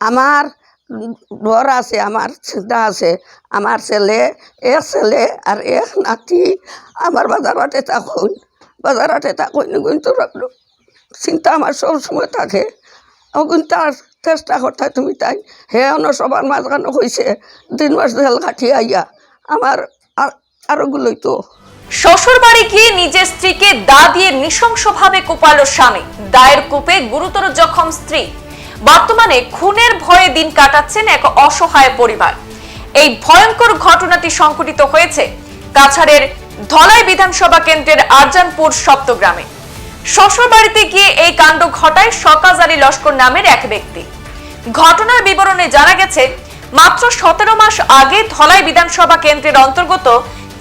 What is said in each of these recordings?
আমার ডর আছে, আমার চিন্তা আছে, আমার ছেলে এক ছেলে আর এক নাতি, আমার বাজারতে থাকুন বাজারতে থাকুন, কিন্তু চিন্তা আমার সব সময় থাকে। কিন্তু আর চেষ্টা করতে তুমি তাই। হে অন্য সবার মাঝখানে হয়েছে তিন মাস জেল কাটি আইয়া, আমার আর- আরও গুলোই তো। শ্বশুর বাড়ি গিয়ে নিজের স্ত্রীকে দা দিয়ে নৃশংসভাবে কোপালো স্বামী। দায়ের কূপে গুরুতর জখম স্ত্রী। বর্তমানে খুনের ভয়ে দিন কাটাচ্ছেন এক অসহায় পরিবার। এই ভয়ঙ্কর ঘটনাটি সংঘটিত হয়েছে কাছাড়ের ধলাই বিধানসভা কেন্দ্রের আরজানপুর সপ্তগ্রামে। শ্বশুর বাড়িতে গিয়ে এই কাণ্ড ঘটায় শকাজ আলী লস্কর নামের এক ব্যক্তি। ঘটনার বিবরণে জানা গেছে, মাত্র সতেরো মাস আগে ধলাই বিধানসভা কেন্দ্রের অন্তর্গত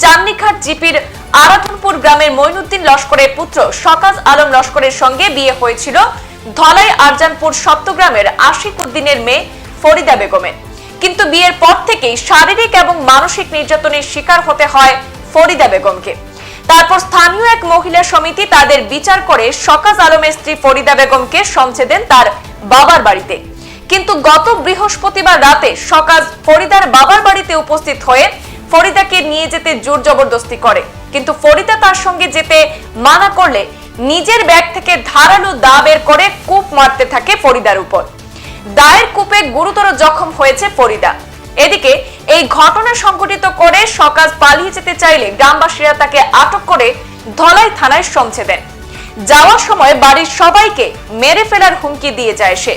চান্নিঘাট জিপির আরাধনপুর গ্রামের মইনুদ্দিন লস্করের পুত্র শকাজ আলম লস্করের সঙ্গে বিয়ে হয়েছিল ধলাই আরজানপুর সপ্তগ্রামের আশিক উদ্দিনের মেয়ে ফরিদা বেগমের। কিন্তু বিয়ের পর থেকেই শারীরিক এবং মানসিক নির্যাতনের শিকার হতে হয় ফরিদা বেগমকে। তারপর স্থানীয় এক মহিলা সমিতি তাদের বিচার করে শকাজ আলমের স্ত্রী ফরিদা বেগমকে সমছে দেন তার বাবার বাড়িতে। কিন্তু গত বৃহস্পতিবার রাতে সকাজ ফরিদার বাবার বাড়িতে উপস্থিত হয়ে ফরিদাকে নিয়ে যেতে জোর জবরদস্তি করে। কিন্তু ফরিদা তার সঙ্গে যেতে মানা করলে নিজের ব্যাগ থেকে ধারালো দা বের করে কূপ মারতে থাকে ফরিদার উপর। দায়ের কূপে গুরুতর জখম হয়েছে ফরিদা। এদিকে, এই ঘটনা সংঘটিত করে সকাজ পালিয়ে যেতে চাইলে গ্রামবাসীরা তাকে আটক করে ধলাই থানায় সমছে দেন। যাওয়ার সময় বাড়ির সবাইকে মেরে ফেলার হুমকি দিয়ে যায় সে।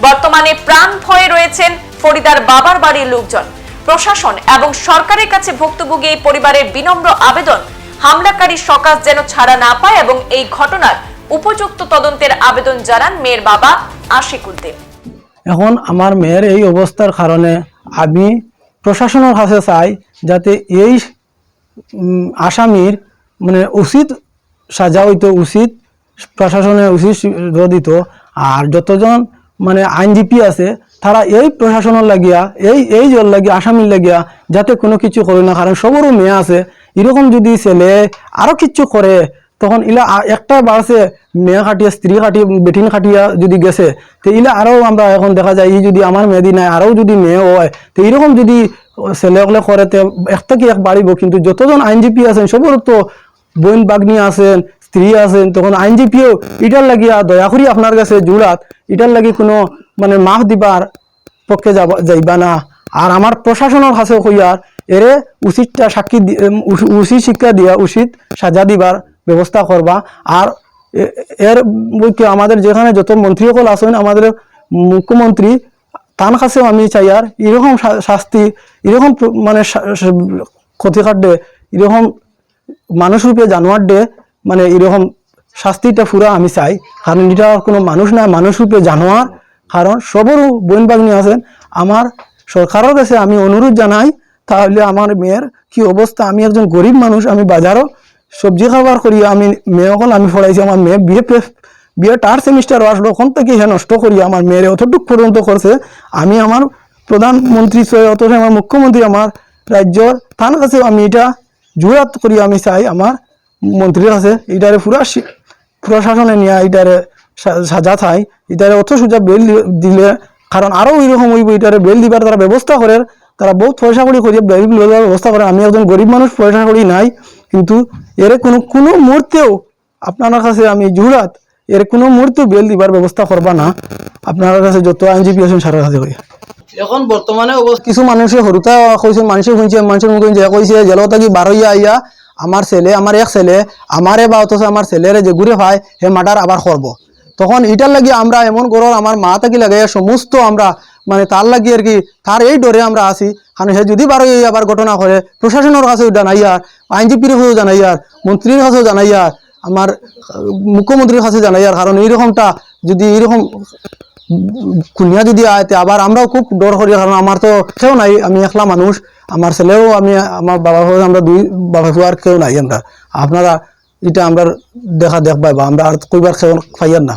বর্তমানে প্রাণ ভয়ে রয়েছেন ফরিদার বাবার বাড়ির লোকজন। প্রশাসন এবং সরকারের কাছে ভুক্তভোগী এই পরিবারের বিনম্র আবেদন হামলাকারী সকাজ যেন ছাড়া না পায় এবং এই ঘটনার উপযুক্ত তদন্তের আবেদন জানান মেয়ের বাবা আশিক উদ্দিন। এখন আমার মেয়ের এই অবস্থার কারণে আমি প্রশাসনের কাছে চাই যাতে এই আসামির মানে উচিত সাজা হইতো উচিত, প্রশাসনের উচিত দিত আর যতজন মানে আইনজীবী আছে তারা এই প্রশাসনের লাগিয়া, এই এই জল লাগিয়া, আসামির লাগিয়া যাতে কোনো কিছু করে না, কারণ সবরও মেয়ে আছে। এরকম যদি ছেলে আরও কিছু করে, তখন ইলা একটা বাড়ছে মেয়ে খাটিয়া, স্ত্রী খাটিয়া, বেটিন খাটিয়া যদি গেছে, তো ইলা আরও আমরা এখন দেখা যায়, ই যদি আমার মেয়েদি নাই আরও যদি মেয়ে হয়, তো এরকম যদি ছেলেগুলো করে, তো এক থেকে এক বাড়িব। কিন্তু যতজন আইনজীবী আছেন সবর তো বোন বাগনি আছেন, স্ত্রী আছেন, তখন আইনজীবীও এটার লাগিয়া দয়া করি আপনার কাছে জুড়াত। এটার লাগি কোনো মানে মাফ দিবার পক্ষে যাব যাইবা না। আর আমার প্রশাসনের কাছে কইয়ার এরে উচিতটা সাক্ষী উচিত শিক্ষা দিয়া, উচিত সাজা দিবার ব্যবস্থা করবা আর এর বইকে আমাদের যেখানে যত মন্ত্রীসকল আছেন, আমাদের মুখ্যমন্ত্রী তার কাছেও আমি চাই আর এরকম শাস্তি এরকম মানে শা- শা- ক্ষতি কাটে এরকম মানুষ রূপে জানোয়ার ডে মানে এরকম শাস্তিটা পুরা আমি চাই। কারণ এটা কোনো মানুষ না মানুষ রূপে জানোয়ার কারণ সবরও বোন বাগনি আছেন। আমার সরকারের কাছে আমি অনুরোধ জানাই, তাহলে আমার মেয়ের কি অবস্থা? আমি একজন গরিব মানুষ, আমি বাজারও সবজি খাবার করি, আমি মেয়ে অকল আমি পড়াইছি, আমার মেয়ে বিয়ে বিয়ে টার সেমিস্টার আসলো, ওখান থেকে হে নষ্ট করি, আমার মেয়ের অতটুক পর্যন্ত করছে। আমি আমার প্রধানমন্ত্রী অথচ আমার মুখ্যমন্ত্রী, আমার রাজ্যর তার কাছে আমি এটা জোরাত করি, আমি চাই আমার মন্ত্রীর কাছে, এটারে পুরা প্রশাসনে নিয়ে, এটারে সা- সাজা থাই। এটারে অত সোজা বেল দিলে। কারণ আরও এরকম হইব এটারে বেল দিবার তারা ব্যবস্থা করে তারা বহুত পয়সা করি করিয়ে বেল দেওয়ার ব্যবস্থা করে আমি একজন গরিব মানুষ পয়সা করি নাই। কিন্তু এর কোনো কোনো মুহূর্তেও আপনার কাছে আমি জুড়াত এর কোনো মুহূর্তেও বেল দিবার ব্যবস্থা করবা না। আপনার কাছে যত আইনজীবী আছেন সারা কাছে কই এখন বর্তমানে কিছু মানুষে হরুতা কইছেন মানুষে শুনছে মানুষের মুখে যে কইছে জেলত থাকি বারোইয়া আইয়া। আমার ছেলে আমার এক ছেলে আমারে বা অথচ আমার ছেলেরে যে ঘুরে পায় হে মাটার আবার করব তখন এটার লাগি আমরা এমন গরর আমার মা থাকি লাগে সমস্ত আমরা মানে তার লাগি আর কি, তার এই ডরে আমরা আছি কারণ সে যদি বারো এই আবার ঘটনা করে প্রশাসনের কাছেও জানাইয়ার আইনজীবীর কাছেও জানাইয়ার মন্ত্রীর কাছেও জানাইয়ার আমার মুখ্যমন্ত্রীর কাছে জানাইয়ার কারণ এইরকমটা যদি এইরকম কুনিয়া যদি আয় তে আবার আমরাও খুব ডর করি। কারণ আমার তো কেউ নাই, আমি একলা মানুষ। আমার ছেলেও আমি আমার বাবা হয়ে আমরা দুই বাবা আর কেউ নাই আমরা। আপনারা এটা আমরা দেখা দেখবাই বা আমরা আর কইবার কেউ পাইয়ার না।